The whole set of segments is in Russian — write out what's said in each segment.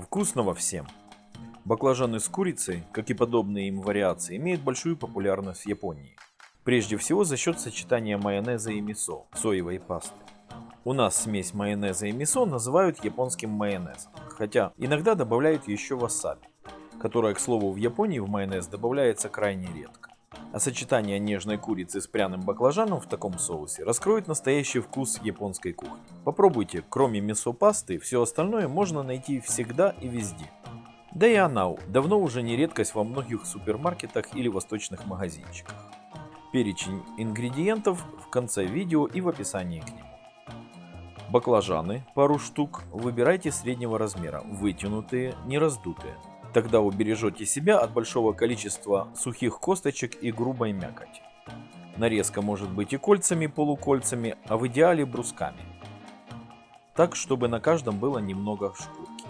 Вкусного всем! Баклажаны с курицей, как и подобные им вариации, имеют большую популярность в Японии. Прежде всего за счет сочетания майонеза и мисо, соевой пасты. У нас смесь майонеза и мисо называют японским майонезом, хотя иногда добавляют еще васаби, которое, к слову, в Японии в майонез добавляется крайне редко. А сочетание нежной курицы с пряным баклажаном в таком соусе раскроет настоящий вкус японской кухни. Попробуйте, кроме мисо-пасты, все остальное можно найти всегда и везде. Да и она давно уже не редкость во многих супермаркетах или восточных магазинчиках. Перечень ингредиентов в конце видео и в описании к нему. Баклажаны, пару штук, выбирайте среднего размера, вытянутые, не раздутые. Тогда убережете себя от большого количества сухих косточек и грубой мякоти. Нарезка может быть и кольцами, полукольцами, а в идеале брусками. Так, чтобы на каждом было немного шкурки.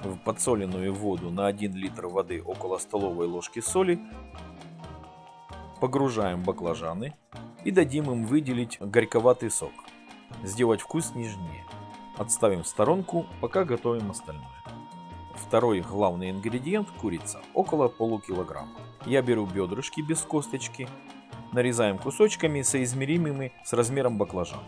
В подсоленную воду на 1 литр воды около столовой ложки соли погружаем баклажаны и дадим им выделить горьковатый сок. Сделать вкус нежнее. Отставим в сторонку, пока готовим остальное. Второй главный ингредиент – курица, около полукилограмма. Я беру бедрышки без косточки, нарезаем кусочками, соизмеримыми с размером баклажана.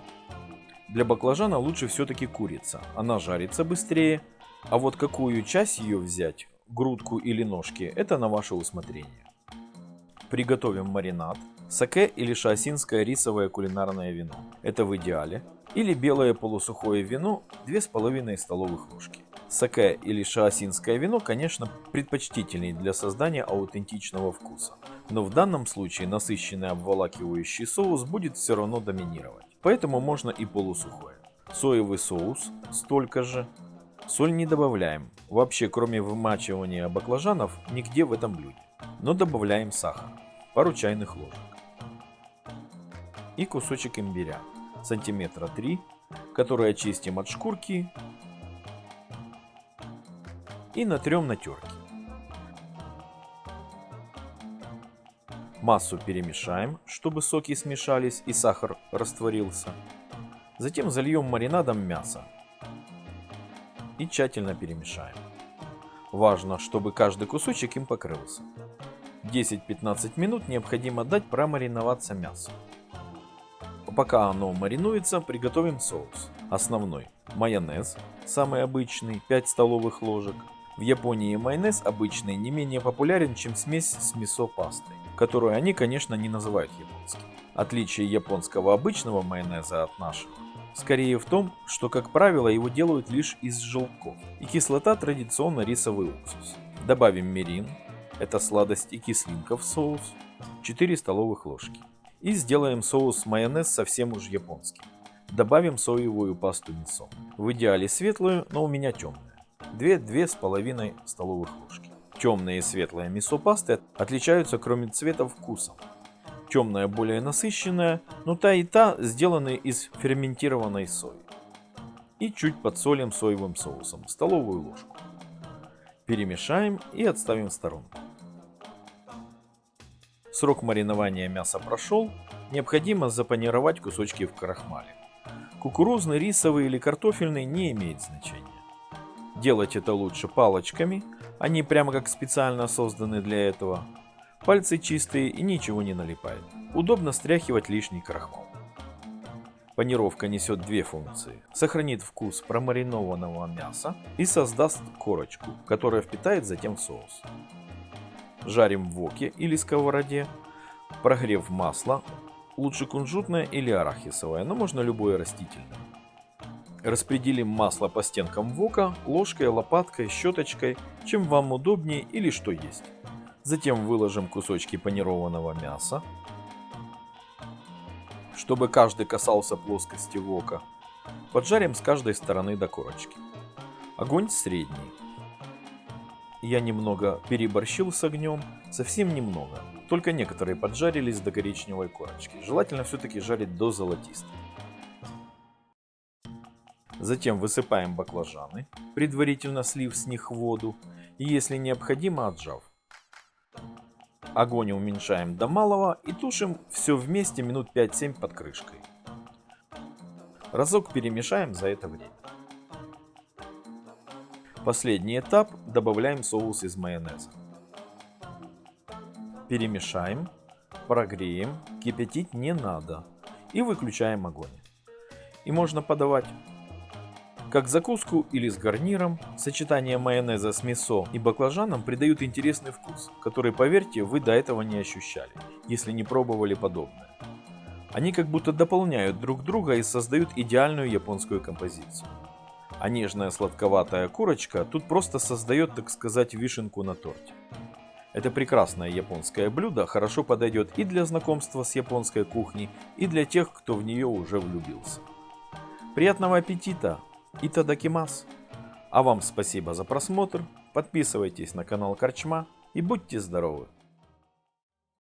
Для баклажана лучше все-таки курица, она жарится быстрее, а вот какую часть ее взять, грудку или ножки, это на ваше усмотрение. Приготовим маринад. Саке или шаосинское рисовое кулинарное вино. Это в идеале. Или белое полусухое вино 2,5 столовых ложки. Саке или шаосинское вино, конечно, предпочтительнее для создания аутентичного вкуса. Но в данном случае насыщенный обволакивающий соус будет все равно доминировать. Поэтому можно и полусухое. Соевый соус столько же. Соль не добавляем. Вообще, кроме вымачивания баклажанов, нигде в этом блюде. Но добавляем сахар. Пару чайных ложек и кусочек имбиря, сантиметра 3, который очистим от шкурки и натрем на терке. Массу перемешаем, чтобы соки смешались и сахар растворился. Затем зальем маринадом мясо и тщательно перемешаем. Важно, чтобы каждый кусочек им покрылся. 10-15 минут необходимо дать промариноваться мясу. Пока оно маринуется, приготовим соус. Основной. Майонез, самый обычный, 5 столовых ложек. В Японии майонез обычный не менее популярен, чем смесь с мисо-пастой, которую они, конечно, не называют японским. Отличие японского обычного майонеза от нашего скорее в том, что, как правило, его делают лишь из желтков, и кислота традиционно рисовый уксус. Добавим мирин, это сладость и кислинка в соус, 4 столовых ложки. И сделаем соус майонез совсем уж японский. Добавим соевую пасту мисо. В идеале светлую, но у меня темная. 2-2,5 столовых ложки. Темная и светлая мисо пасты отличаются кроме цвета вкусом. Темная более насыщенная, но та и та сделаны из ферментированной сои. И чуть подсолим соевым соусом, столовую ложку. Перемешаем и отставим в сторонку. Срок маринования мяса прошел, необходимо запанировать кусочки в крахмале. Кукурузный, рисовый или картофельный не имеет значения. Делать это лучше палочками, они прямо как специально созданы для этого. Пальцы чистые и ничего не налипает. Удобно стряхивать лишний крахмал. Панировка несет две функции. Сохранит вкус промаринованного мяса и создаст корочку, которая впитает затем в соус. Жарим в воке или сковороде, прогрев масло, лучше кунжутное или арахисовое, но можно любое растительное. Распределим масло по стенкам вока ложкой, лопаткой, щеточкой, чем вам удобнее или что есть. Затем выложим кусочки панированного мяса, чтобы каждый касался плоскости вока. Поджарим с каждой стороны до корочки. Огонь средний. Я немного переборщил с огнем, совсем немного. Только некоторые поджарились до коричневой корочки. Желательно все-таки жарить до золотистой. Затем высыпаем баклажаны, предварительно слив с них воду и если необходимо отжав. Огонь уменьшаем до малого и тушим все вместе минут 5-7 под крышкой. Разок перемешаем за это время. Последний этап – добавляем соус из майонеза. Перемешаем, прогреем, кипятить не надо и выключаем огонь. И можно подавать как закуску или с гарниром, сочетание майонеза с мясо и баклажаном придают интересный вкус, который, поверьте, вы до этого не ощущали, если не пробовали подобное. Они как будто дополняют друг друга и создают идеальную японскую композицию. А нежная сладковатая курочка тут просто создает, так сказать, вишенку на торте. Это прекрасное японское блюдо хорошо подойдет и для знакомства с японской кухней, и для тех, кто в нее уже влюбился. Приятного аппетита! Итадакимас! А вам спасибо за просмотр, подписывайтесь на канал Корчма и будьте здоровы!